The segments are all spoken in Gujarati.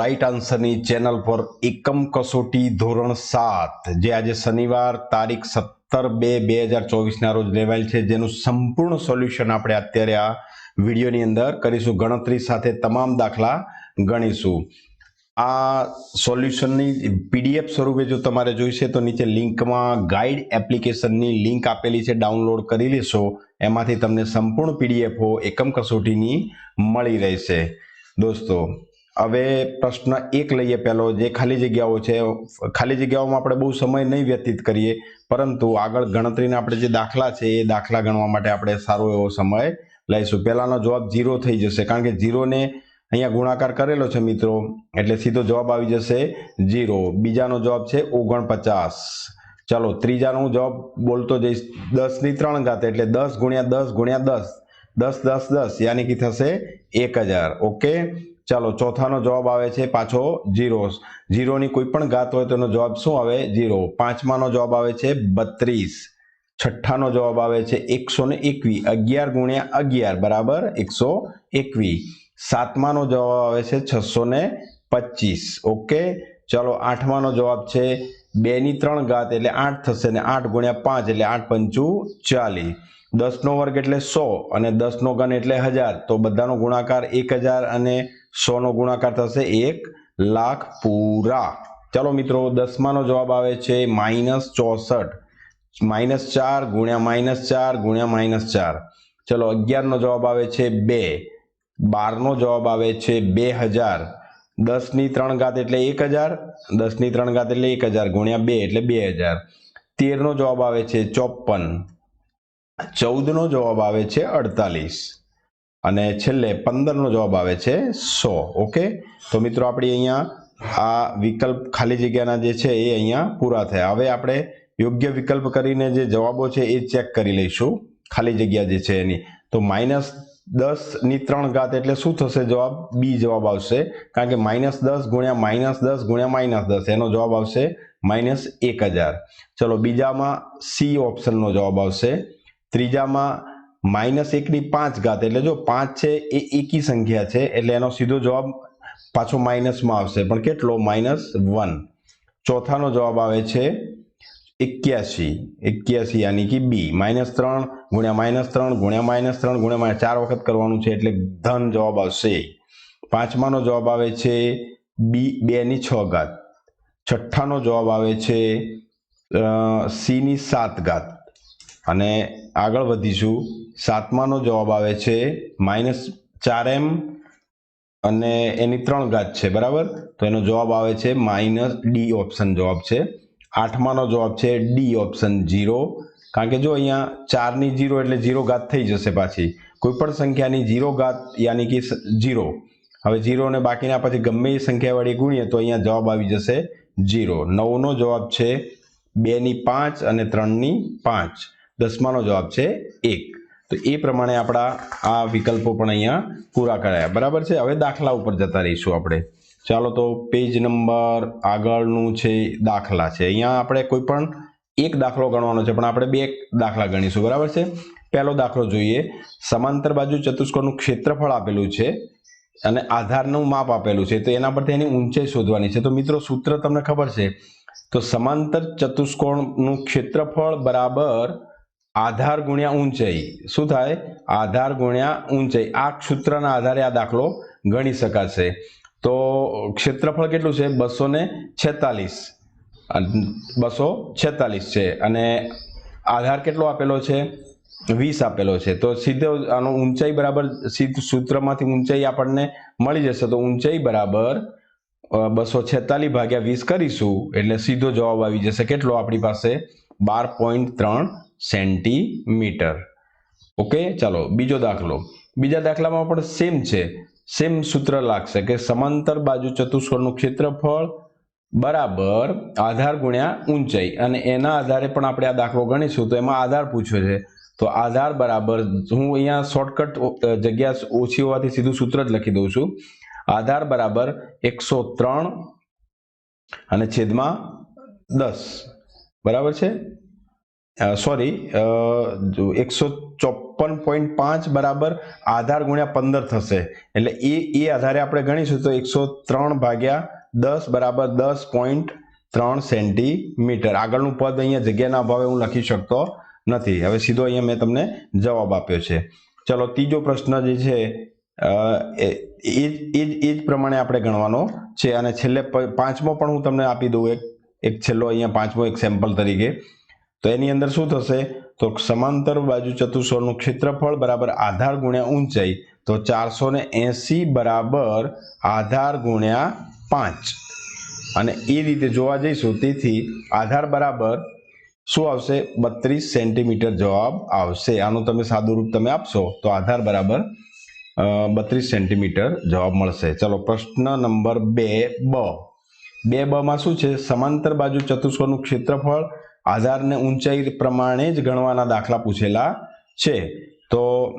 રાઈટ આન્સરની ચેનલ પર એકમ કસોટી ધોરણ સાત, જે આજે શનિવાર તારીખ સત્તર બે બે હજાર ચોવીસના રોજ લેવાયેલ છે, જેનું સંપૂર્ણ સોલ્યુશન આપણે અત્યારે આ વિડીયોની અંદર કરીશું. ગણતરી સાથે તમામ દાખલા ગણીશું. આ સોલ્યુશનની પીડીએફ સ્વરૂપે જો તમારે જોઈશે તો નીચે લિંકમાં ગાઈડ એપ્લિકેશનની લિંક આપેલી છે ડાઉનલોડ કરી લેશો. એમાંથી તમને સંપૂર્ણ પીડીએફો એકમ કસોટીની મળી રહેશે. દોસ્તો હવે પ્રશ્ન એક લઈએ પહેલો, જે ખાલી જગ્યાઓ છે, ખાલી જગ્યાઓમાં આપણે બહુ સમય નહીં વ્યતીત કરીએ, પરંતુ આગળ ગણતરીના આપણે જે દાખલા છે, એ દાખલા ગણવા માટે આપણે સારો એવો સમય લઈશું. પહેલાંનો જવાબ ઝીરો થઈ જશે, કારણ કે ઝીરોને અહીંયા ગુણાકાર કરેલો છે મિત્રો, એટલે સીધો જવાબ આવી જશે જીરો બીજાનો જવાબ છે ઓગણપચાસ. ચલો, ત્રીજાનો હું જવાબ બોલતો જઈશ. દસની ત્રણ ઘાત, એટલે દસ ગુણ્યા દસ ગુણ્યા દસ. દસ દસ દસ, યાની કે થશે એક હજાર. ઓકે? ચાલો, ચોથાનો જવાબ આવે છે પાછો જીરો જીરોની કોઈ પણ ઘાત હોય તો એનો જવાબ શું આવે? જીરો પાંચમાનો જવાબ આવે છે બત્રીસ. છઠ્ઠાનો જવાબ આવે છે એકસો ને એકવી. અગિયાર ગુણ્યા અગિયાર, બરાબર? એકસો એકવી. સાતમાનો જવાબ આવે છે છસો ને પચીસ. ઓકે? ચાલો, આઠમાનો જવાબ છે બે ની ત્રણ ઘાત એટલે આઠ થશે ને આઠ ગુણ્યા પાંચ એટલે આઠ પંચુ ચાલીસ. દસનો વર્ગ એટલે સો અને દસનો ઘન એટલે હજાર. તો બધાનો ગુણાકાર એક હજાર અને સોનો ગુણાકાર થશે એક લાખ પૂરા. ચાલો મિત્રો, દસમાનો જવાબ આવે છે માઇનસ ચોસઠ. માઇનસ ચાર ગુણ્યા માઇનસ ચાર ગુણ્યા માઇનસ ચાર. ચલો, અગિયારનો જવાબ આવે છે બે. બારનો જવાબ આવે છે બે હજાર. દસની ત્રણ ઘાત એટલે એક હજાર. દસની ત્રણ ઘાત એટલે એક હજાર ગુણ્યા બે એટલે બે હજાર. તેરનો જવાબ આવે છે ચોપન ચૌદનો જવાબ આવે છે અડતાલીસ. અને છેલ્લે પંદરનો જવાબ આવે છે સો, ઓકે? તો મિત્રો આપણી અહીંયા આ વિકલ્પ ખાલી જગ્યાના જે છે એ અહીંયા પૂરા થયા. હવે આપણે યોગ્ય વિકલ્પ કરીને જે જવાબો છે એ ચેક કરી લઈશું. ખાલી જગ્યા જે છે એની. તો માઇનસ દસની ત્રણ ઘાત એટલે શું થશે જવાબ? બી જવાબ આવશે. કારણ કે માઇનસ દસ ગુણ્યા માઇનસ દસ ગુણ્યા માઇનસ દસ, એનો જવાબ આવશે માઇનસ એક હજાર. ચલો બીજામાં સી ઓપ્શનનો જવાબ આવશે. ત્રીજામાં માઇનસ એકની પાંચ ઘાત, એટલે જો પાંચ છે એ એકી સંખ્યા છે, એટલે એનો સીધો જવાબ પાછો માઇનસમાં આવશે. પણ કેટલો? Minus one. ચોથાનો જવાબ આવે છે એક્યાસી. એક્યાસી યાની કે બી. માઇનસ ત્રણ ગુણ્યા માઇનસ ત્રણ ગુણ્યા માઇનસ ત્રણ ગુણ્યા માઇનસ ચાર વખત કરવાનું છે, એટલે ધન જવાબ આવશે. પાંચમાનો જવાબ આવે છે બી બેની છ ઘાત. છઠ્ઠાનો જવાબ આવે છે સીની સાત ઘાત. અને આગળ વધીશું. સાતમાનો જવાબ આવે છે, માઇનસ ચાર એમ અને એની ત્રણ ઘાત છે, બરાબર? તો એનો જવાબ આવે છે માઇનસ ડી ઓપ્શન જવાબ છે. આઠમાનો જવાબ છે ડી ઓપ્શન જીરો કારણ કે જો અહીંયા ચારની જીરો એટલે જીરો ઘાત થઈ જશે પાછી. કોઈપણ સંખ્યાની જીરો ઘાત યાની કે જીરો હવે જીરો બાકીના પછી ગમે એ સંખ્યા વડે ગુણીએ તો અહીંયા જવાબ આવી જશે જીરો નવનો જવાબ છે બેની પાંચ અને ત્રણની પાંચ. દસમાનો જવાબ છે એક. તો એ પ્રમાણે આપણા આ વિકલ્પો પણ અહીંયા પૂરા કરાયા. બરાબર છે? હવે દાખલા ઉપર જતા રહીશું આપણે. ચાલો તો પેજ નંબર આગળનું છે દાખલા છે. અહીંયા આપણે કોઈ પણ એક દાખલો ગણવાનો છે, પણ આપણે બે દાખલા ગણીશું. બરાબર છે? પહેલો દાખલો જોઈએ. સમાંતર બાજુ ચતુષ્કોણનું ક્ષેત્રફળ આપેલું છે અને આધારનું માપ આપેલું છે. તો એના પરથી એની ઊંચાઈ શોધવાની છે. તો મિત્રો, સૂત્ર તમને ખબર છે? તો સમાંતર ચતુષ્કોણનું ક્ષેત્રફળ બરાબર આધાર ગુણ્યા ઊંચાઈ. શું થાય? આધાર ગુણ્યા ઊંચાઈ. આ સૂત્રના આધારે આ દાખલો ગણી શકાશે. તો ક્ષેત્રફળ કેટલું છે? બસો ને છેતાલીસ. બસો છેતાલીસ છે. અને આધાર કેટલો આપેલો છે? વીસ આપેલો છે. તો સીધો આનો ઊંચાઈ બરાબર સીધ સૂત્રમાંથી ઊંચાઈ આપણને મળી જશે. તો ઊંચાઈ બરાબર બસો છેતાલીસ ભાગ્યા વીસ કરીશું. એટલે સીધો જવાબ આવી જશે. કેટલો? આપણી પાસે બાર પોઈન્ટ ત્રણ સેન્ટીમીટર. ઓકે, ચાલો, બીજો દાખલો. બીજા દાખલામાં પણ સેમ છે. સેમ સૂત્ર લાગશે કે સમાંતર બાજુ ચતુષ્કોણનું ક્ષેત્રફળ બરાબર આધાર ગુણ્યા ઊંચાઈ. અને એના આધારે પણ આપણે આ દાખલો ગણીશું, તો એમાં આધાર પૂછ્યો છે. તો આધાર બરાબર, હું અહીંયા શોર્ટકટ જગ્યા ઓછી હોવાથી સીધું સૂત્ર જ લખી દઉં છું. આધાર બરાબર એકસો ત્રણ અને છેદમાં દસ. બરાબર છે? સોરી એકસો ચોપન પોઈન્ટ પાંચ બરાબર આધાર ગુણ્યા પંદર થશે. એટલે એ એ આધારે આપણે ગણીશું તો એકસો ત્રણ ભાગ્યા દસ બરાબર દસ પોઈન્ટ ત્રણ સેન્ટીમીટર. આગળનું પદ અહીંયા જગ્યાના અભાવે હું લખી શકતો નથી. હવે સીધો અહીંયા મેં તમને જવાબ આપ્યો છે. ચલો, ત્રીજો પ્રશ્ન જે છે એ જ એ જ પ્રમાણે આપણે ગણવાનો છે. અને છેલ્લે પાંચમો પણ હું તમને આપી દઉં એક એક છેલ્લો અહીંયા પાંચમો એક સેમ્પલ તરીકે. તો એની અંદર શું થશે? તો સમાંતર બાજુ ચતુષ્કોણનું ક્ષેત્રફળ બરાબર આધાર ગુણ્યા ઊંચાઈ, તો ચારસો એસી બરાબર આધાર ગુણ્યા પાંચ. અને એ રીતે જોવા જઈશું, તેથી આધાર બરાબર શું આવશે? બત્રીસ સેન્ટીમીટર જવાબ આવશે. આનું તમે સાદું રૂપ તમે આપશો, તો આધાર બરાબર બત્રીસ સેન્ટીમીટર જવાબ મળશે. ચલો, પ્રશ્ન નંબર બે, બ. બે બમાં શું છે? સમાંતર બાજુ ચતુષ્કોણનું ક્ષેત્રફળ આધારને ઊંચાઈ પ્રમાણે જ ગણવાના દાખલા પૂછેલા છે. તો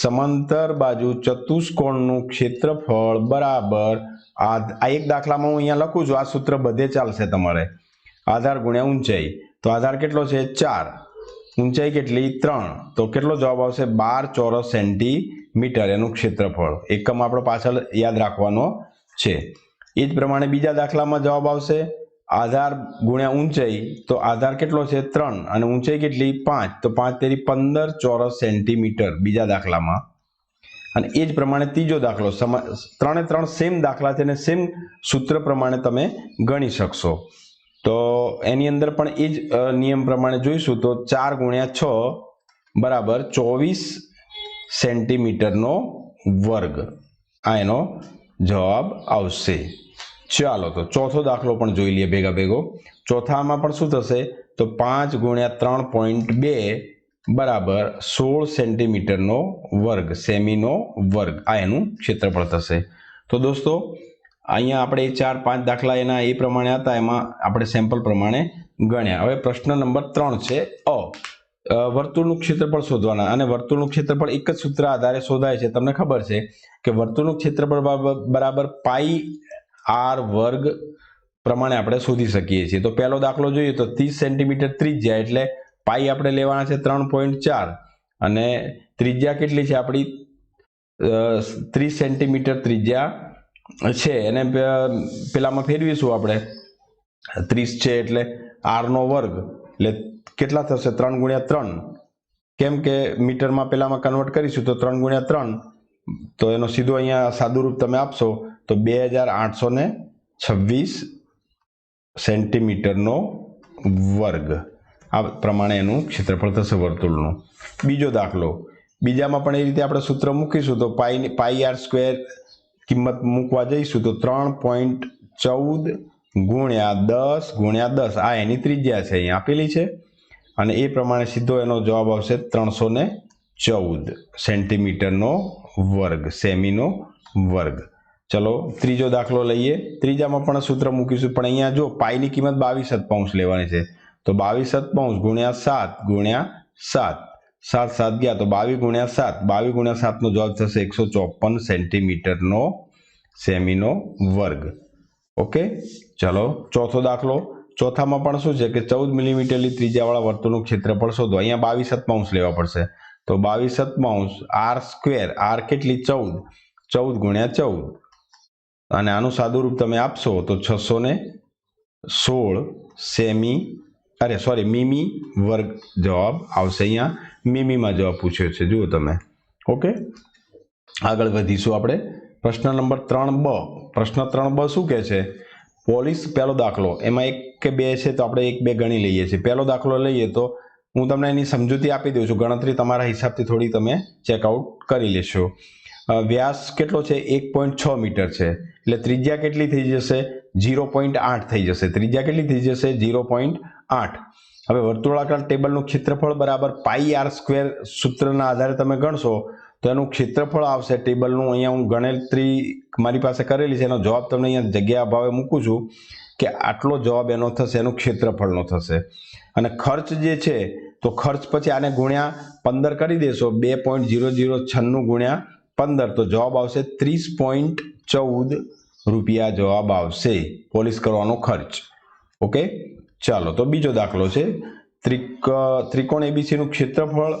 સમાંતર બાજુ ચતુષ્કોણનું ક્ષેત્રફળ બરાબર, આ આ એક દાખલામાં હું અહીંયા લખું છું, આ સૂત્ર બધે ચાલશે તમારે. આધાર ગુણ્યા ઊંચાઈ. તો આધાર કેટલો છે? ચાર. ઊંચાઈ કેટલી? ત્રણ. તો કેટલો જવાબ આવશે? બાર ચોરસ સેન્ટીમીટર એનું ક્ષેત્રફળ. એકમ આપણો પાછળ યાદ રાખવાનો છે. એ જ પ્રમાણે બીજા દાખલામાં જવાબ આવશે? આધાર ગુણ્યા ઊંચાઈ, તો આધાર કેટલો છે? ત્રણ. અને ઊંચાઈ કેટલી? પાંચ. તો પાંચ તેરી પંદર ચોરસ સેન્ટીમીટર બીજા દાખલામાં. અને એ જ પ્રમાણે ત્રીજો દાખલો. ત્રણે ત્રણ સેમ દાખલા છે અને સેમ સૂત્ર પ્રમાણે તમે ગણી શકશો. તો એની અંદર પણ એ જ નિયમ પ્રમાણે જોઈશું તો ચાર ગુણ્યા છ બરાબર ચોવીસ સેન્ટીમીટરનો વર્ગ. આ એનો જવાબ આવશે. ચાલો તો ચોથો દાખલો પણ જોઈ લઈએ ભેગા ભેગો. ચોથામાં પણ શું થશે? તો પાંચ ગુણ્યા ત્રણ પોઈન્ટ બે બરાબર સોળ સેન્ટીમીટરનો વર્ગ, સેમીનો વર્ગ. આ એનું ક્ષેત્રફળ થશે. તો દોસ્તો, અહીંયા આપણે ચાર પાંચ દાખલા એના એ પ્રમાણે હતા, એમાં આપણે સેમ્પલ પ્રમાણે ગણ્યા. હવે પ્રશ્ન નંબર ત્રણ છે અ. વર્તુળનું ક્ષેત્રફળ શોધવાના અને વર્તુળનું ક્ષેત્રફળ એક જ સૂત્ર આધારે શોધાય છે. તમને ખબર છે કે વર્તુળનું ક્ષેત્રફળ બરાબર પાઈ આર વર્ગ પ્રમાણે આપણે શોધી શકીએ છીએ. તો પહેલો દાખલો જોઈએ તો ત્રીસ સેન્ટીમીટર ત્રિજ્યા એટલે પાઈ આપણે લેવાના છે ત્રણ પોઈન્ટ ચાર. અને ત્રિજ્યા કેટલી છે આપણી? ત્રીસ સેન્ટીમીટર ત્રિજ્યા છે. એને પેલામાં ફેરવીશું આપણે. ત્રીસ છે એટલે આરનો વર્ગ. એટલે કેટલા થશે? ત્રણ ગુણ્યા ત્રણ. કેમ કે મીટરમાં પેલામાં કન્વર્ટ કરીશું તો ત્રણ ગુણ્યા ત્રણ. તો એનો સીધો અહીંયા સાદુરૂપ તમે આપશો. તો બે હજાર આઠસો ને છવ્વીસ સેન્ટીમીટરનો વર્ગ. આ પ્રમાણે એનું ક્ષેત્રફળ થશે વર્તુળનું. બીજો દાખલો. બીજામાં પણ એ રીતે આપણે સૂત્ર મૂકીશું તો પાઈ પાઈ આર સ્ક્વેર કિંમત મૂકવા જઈશું તો ત્રણ પોઈન્ટ ચૌદ ગુણ્યા દસ ગુણ્યા દસ. આ એની ત્રિજ્યા છે, અહીં આપેલી છે. અને એ પ્રમાણે સીધો એનો જવાબ આવશે ત્રણસો ને ચૌદ સેન્ટીમીટરનો વર્ગ, સેમીનો વર્ગ. ચલો, ત્રીજો દાખલો લઈએ. ત્રીજામાં પણ સૂત્ર મૂકીશું. પણ અહીંયા જો પાઈની કિંમત બાવીસ પાઉન્સ લેવાની છે, તો બાવીસ પાઉન્સ ગુણ્યા સાત ગુણ્યા સાત. સાત સાત ગયા, તો બાવીસ ગુણ્યા સાત. બાવીસ ગુણ્યા સાતનો જવાબ થશે એકસો ચોપન સેન્ટીમીટરનો સેમીનો વર્ગ. ઓકે? ચલો, ચોથો દાખલો. ચોથામાં પણ શું છે કે ચૌદ મિલીમીટરની ત્રીજાવાળા વર્તુળનું ક્ષેત્રફળ શોધો. અહીંયા બાવીસ પાઉન્સ લેવા પડશે. તો બાવીસ સતપાંશ આર સ્ક્વેર, આર કેટલી? ચૌદ. ચૌદ ગુણ્યા ચૌદ. અને આનું સાદુરૂપ તમે આપશો તો છસો ને સોળ સેમી, અરે સોરી મીમી વર્ગ જવાબ આવશે અહીંયા. મીમીમાં જવાબ પૂછ્યો છે. જુઓ તમે. ઓકે આગળ વધીશું આપણે. પ્રશ્ન નંબર ત્રણ બ. પ્રશ્ન ત્રણ બ શું કહે છે? પોલીસ પહેલો દાખલો. એમાં એક કે બે છે તો આપણે એક બે ગણી લઈએ છીએ. પહેલો દાખલો લઈએ તો હું તમને એની સમજૂતી આપી દઉં છું. ગણતરી તમારા હિસાબથી થોડી તમે ચેકઆઉટ કરી લેશો. વ્યાસ કેટલો છે? એક પોઈન્ટ છ મીટર છે. એટલે ત્રિજ્યા કેટલી થઈ જશે? ઝીરો પોઈન્ટ આઠ થઈ જશે. ત્રિજ્યા કેટલી થઈ જશે? ઝીરો પોઈન્ટ આઠ. હવે વર્તુળાકાર ટેબલનું ક્ષેત્રફળ બરાબર પાઈ આર સ્ક્વેર સૂત્રના આધારે તમે ગણશો, તો એનું ક્ષેત્રફળ આવશે ટેબલનું. અહીંયા હું ગણતરી મારી પાસે કરેલી છે. એનો જવાબ તમને અહીંયા જગ્યા અભાવે મૂકું છું કે આટલો જવાબ એનો થશે, એનું ક્ષેત્રફળનો થશે. અને ખર્ચ જે છે, તો ખર્ચ પછી આને ગુણ્યા પંદર કરી દેશો. બે પોઈન્ટ ઝીરો ઝીરો છન્નું ગુણ્યા પંદર, તો જવાબ આવશે ત્રીસ પોઈન્ટ ચૌદ રૂપિયા જવાબ આવશે પોલીસ કરવાનો ખર્ચ. ઓકે? ચાલો, તો બીજો દાખલો છે. ત્રિક, ત્રિકોણ એબીસીનું ક્ષેત્રફળ,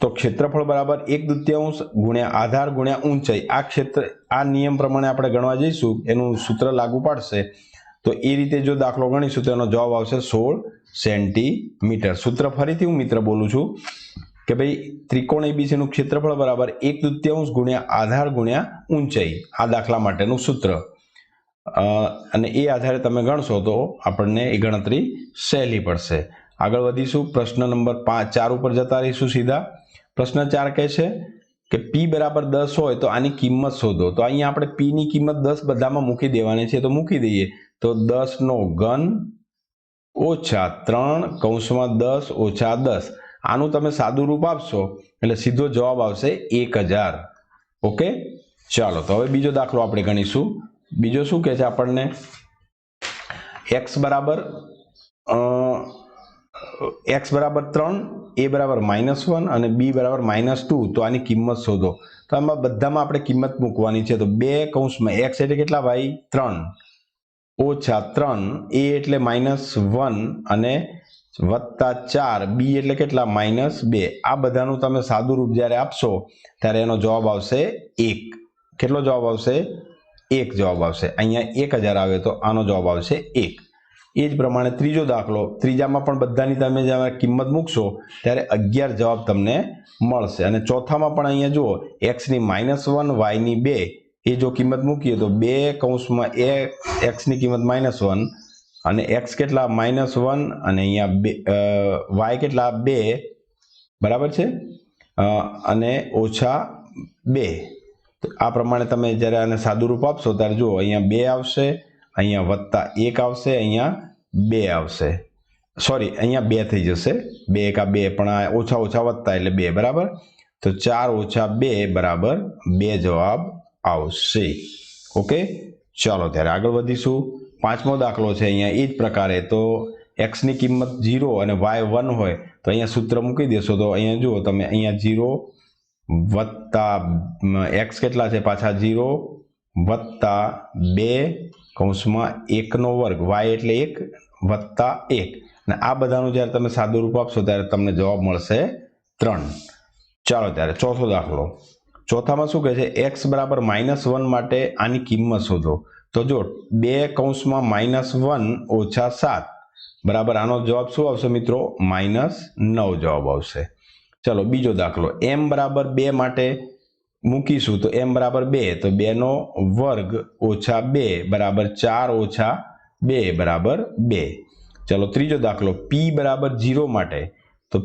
તો ક્ષેત્રફળ બરાબર એક દૃત્યાંશ ગુણ્યા આધાર ગુણ્યા ઊંચાઈ. આ ક્ષેત્ર, આ નિયમ પ્રમાણે આપણે ગણવા જઈશું, એનું સૂત્ર લાગુ પાડશે. તો એ રીતે જો દાખલો ગણીશું, તો એનો જવાબ આવશે સોળ સેન્ટીમીટર. સૂત્ર ફરીથી હું મિત્ર બોલું છું. કે ભાઈ ત્રિકોણ એબીસીનું ક્ષેત્રફળ બરાબર એક દૃત્યાંશ ગુણ્યા આધાર ગુણ્યા ઊંચાઈ, આ દાખલા માટેનું સૂત્ર. અને એ આધારે તમે ગણશો તો આપણને એ ગણતરી સહેલી પડશે. આગળ વધીશું, પ્રશ્ન નંબર પાંચ ચાર ઉપર જતા રહીશું સીધા. પ્રશ્ન ચાર કહે છે કે પી બરાબર દસ હોય તો આની કિંમત શોધો. તો અહીંયા આપણે પીની કિંમત દસ બધામાં મૂકી દેવાની છે, તો મૂકી દઈએ. તો દસનો ઘન ઓછા ત્રણ કૌંસમાં દસ ઓછા દસ. આનું તમે સાદું રૂપ આપશો, એટલે સીધો જવાબ આવશે એક હજાર. ઓકે? ચાલો, તો હવે બીજો દાખલો આપણે ગણીશું. બીજો શું કહે છે આપણને? એક્સ બરાબર એક્સ બરાબર ત્રણ એ બરાબર માઇનસ વન અને બી બરાબર માઇનસ ટુ તો આની કિંમત શોધો. તો આમાં બધામાં આપણે કિંમત મૂકવાની છે. તો બે કૌંસમાં એક્સ એટલે કેટલા ભાઈ? ત્રણ. ઓછા ત્રણ એ એટલે માઇનસ વન અને વત્તા ચાર બી એટલે કેટલા? માઇનસ બે. આ બધાનું તમે સાદું રૂપ જ્યારે આપશો, ત્યારે એનો જવાબ આવશે એક. કેટલો જવાબ આવશે? એક જવાબ આવશે. અહીંયા એક હજાર આવે તો આનો જવાબ આવશે એક. એ જ પ્રમાણે ત્રીજો દાખલો, ત્રીજામાં પણ બધાની તમે જ્યારે કિંમત મૂકશો, ત્યારે અગિયાર જવાબ તમને મળશે. અને ચોથામાં પણ અહીંયા જુઓ એક્સની માઇનસ વન વાયની બે. એ જો કિંમત મૂકીએ તો બે કૌંસમાં એ એક્સની કિંમત માઇનસ વન અને એક્સ કેટલા માઇનસ વન અને અહીંયા બે વાય કેટલા બે, બરાબર છે? અને ઓછા બે. આ પ્રમાણે તમે જ્યારે આને સાદું રૂપ આપશો ત્યારે જુઓ, અહીંયા બે આવશે, અહીંયા વત્તા એક આવશે, અહીંયા બે આવશે. સોરી અહીંયા બે થઈ જશે. બે એકા બે, પણ આ ઓછા ઓછા વત્તા એટલે બે, બરાબર? તો ચાર ઓછા બે, બરાબર, બે જવાબ આવશે. ઓકે? ચાલો, ત્યારે આગળ વધીશું. પાંચમો દાખલો છે અહીંયા એ જ પ્રકારે. તો એક્સની કિંમત ઝીરો અને વાય વન હોય, તો અહીંયા સૂત્ર મૂકી દેશો. તો અહીંયા જુઓ, તમે અહીંયા ઝીરો વત્તા એક્સ કેટલા છે? પાછા ઝીરો વત્તા બે કૌંસમાં એકનો વર્ગ. વાય એટલે એક વત્તા એક. અને આ બધાનું જ્યારે તમે સાદું રૂપ આપશો, ત્યારે તમને જવાબ મળશે ત્રણ. ચાલો ત્યારે ચોથો દાખલો. ચોથામાં શું કહે છે? એક્સ બરાબર માઇનસ વન માટે આની કિંમત શોધો. તો જો બે કૌંસમાં માઇનસ વન ઓછા સાત, બરાબર, આનો જવાબ શું આવશે મિત્રો? માઇનસ નવ જવાબ આવશે. ચલો, બીજો દાખલો. એમ બરાબર બે માટે મૂકીશું તો એમ બરાબર બે, તો બેનો વર્ગ ઓછા બે, બરાબર, ચાર ઓછા બે, બરાબર, બે. ચલો, ત્રીજો દાખલો. પી બરાબર જીરો માટે. તો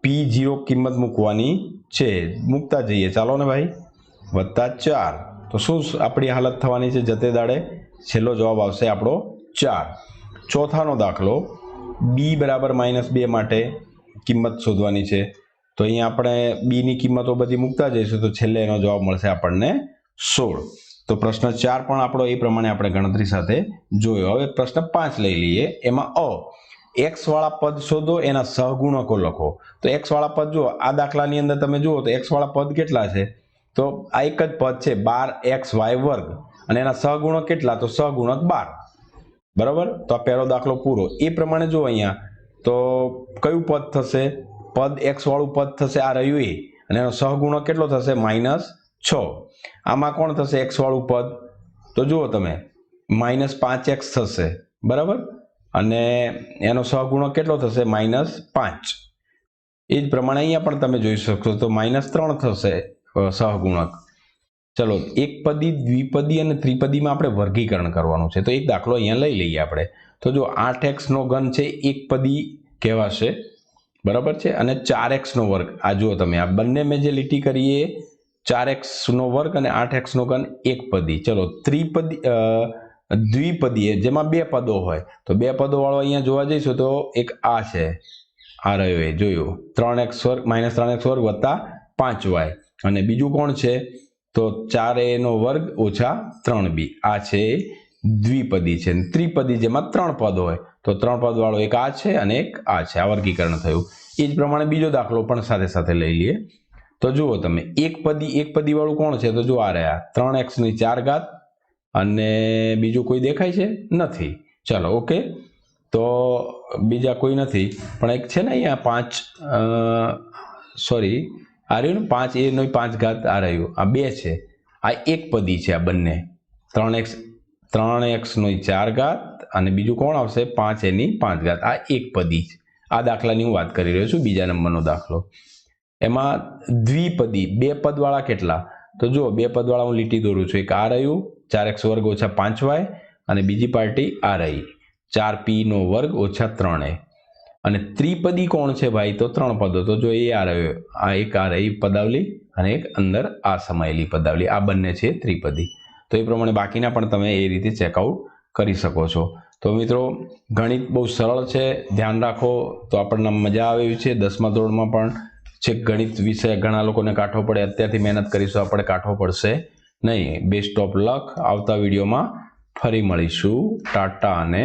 પી જીરો કિંમત મૂકવાની છે. મૂકતા જઈએ. ચાલો ને ભાઈ. વત્તા ચાર. તો શું આપણી હાલત થવાની છે જતે દાડે? છેલ્લો જવાબ આવશે આપણો ચાર. ચોથાનો દાખલો બી બરાબર માઇનસ બે માટે કિંમત શોધવાની છે. તો અહીંયા આપણે બીની કિંમતો બધી મૂકતા જઈશું તો છેલ્લે એનો જવાબ મળશે આપણને સોળ. તો પ્રશ્ન ચાર પણ આપણો એ પ્રમાણે આપણે ગણતરી સાથે જોયો. હવે પ્રશ્ન પાંચ લઈ લઈએ. એમાં અ એક્સ વાળા પદ શોધો, એના સહગુણકો લખો. તો એક્સ વાળા પદ જુઓ, આ દાખલાની અંદર તમે જુઓ તો એક્સ વાળા પદ કેટલા છે? તો આ એક જ પદ છે બાર એક્સ વાય વર્ગ. અને એના સહગુણક કેટલા? તો સહગુણક બાર. બરાબર? તો આ પહેલો દાખલો પૂરો. એ પ્રમાણે જો અહીંયા, તો કયું પદ થશે? પદ એક્સ વાળું પદ થશે આ રહ્યું એ. અને એનો સહગુણક કેટલો થશે? માઇનસ છ. આમાં કોણ થશે? એક્સ વાળું પદ. તો જુઓ તમે, માઇનસ પાંચ એક્સ થશે. બરાબર? અને એનો સહગુણક કેટલો થશે? માઇનસ પાંચ. એ જ પ્રમાણે અહીંયા પણ તમે જોઈ શકશો. તો માઇનસ ત્રણ થશે. સહગુણક. ચલો, એક પદી, દ્વિપદી અને ત્રિપદીમાં આપણે વર્ગીકરણ કરવાનું છે. તો એક દાખલો અહીંયા લઈ લઈએ આપણે. તો જો આઠ એક્સનો ઘન છે, એક પદી કહેવાશે. બરાબર છે? અને ચાર એક્સનો વર્ગ. આ જુઓ તમે, આ બંને મેં જે લીટી કરીએ, ચાર એક્સનો વર્ગ અને આઠ એક્સનો ઘન એકપદી ચલો, ત્રિપદી દ્વિપદીએ જેમાં બે પદો હોય. તો બે પદો વાળો અહીંયા જોવા જઈશું તો એક આ છે. આ રહ્યો એ, જોયું. ત્રણ એક્સ વર્ગ, માઇનસ ત્રણ એક્સ વર્ગ વત્તા પાંચ વાય. અને બીજું કોણ છે? તો ચાર એનો વર્ગ ઓછા ત્રણ બી. આ છે દ્વિપદી છે. ત્રિપદી જેમાં ત્રણ પદ હોય. તો ત્રણ પદ વાળો એક આ છે અને એક આ છે. આ વર્ગીકરણ થયું. એ જ પ્રમાણે બીજો દાખલો પણ સાથે સાથે લઈ લઈએ. તો જુઓ તમે, એક પદી એક પદી વાળું કોણ છે? તો જો આ રહ્યા. ત્રણ એક્સની ચાર ઘાત. અને બીજું કોઈ દેખાય છે? નથી. ચાલો, ઓકે. તો બીજા કોઈ નથી. પણ એક છે ને અહીંયા પાંચ સોરી આ રહ્યું ને? પાંચ એનો પાંચ ઘાત આ રહ્યું. આ બે છે. આ એક પદી છે આ બંને. ત્રણ એક્સ, ત્રણ એક્સનો ચાર ઘાત અને બીજું કોણ આવશે? પાંચ એની પાંચ ઘાત. આ એક પદી છે. આ દાખલાની હું વાત કરી રહ્યો છું બીજા નંબરનો દાખલો. એમાં દ્વિપદી, બે પદવાળા કેટલા? તો જુઓ, બે પદવાળા હું લીટી દોરું છું. એક આ રહ્યું, ચાર એક્સ વર્ગ ઓછા પાંચ વાય અને બીજી પાર્ટી આ રહી. ચાર પીનો વર્ગ ઓછા ત્રણ એ. અને ત્રિપદી કોણ છે ભાઈ? તો ત્રણ પદો. તો જો એ આ રહ્યો, આ એક આ રહી પદાવલી અને એક અંદર આ સમાયેલી પદાવલી. આ બંને છે ત્રિપદી. તો એ પ્રમાણે બાકીના પણ તમે એ રીતે ચેકઆઉટ કરી શકો છો. તો મિત્રો, ગણિત બહુ સરળ છે. ધ્યાન રાખો. તો આપણને મજા આવે છે. દસમા ધોરણમાં પણ છેક ગણિત વિષય ઘણા લોકોને કાઠો પડે, અત્યારથી મહેનત કરીશું, આપણે કાઠો પડશે નહીં. બેસ્ટ ઓફ લક આવતા વિડીયોમાં ફરી મળીશું. ટાટા અને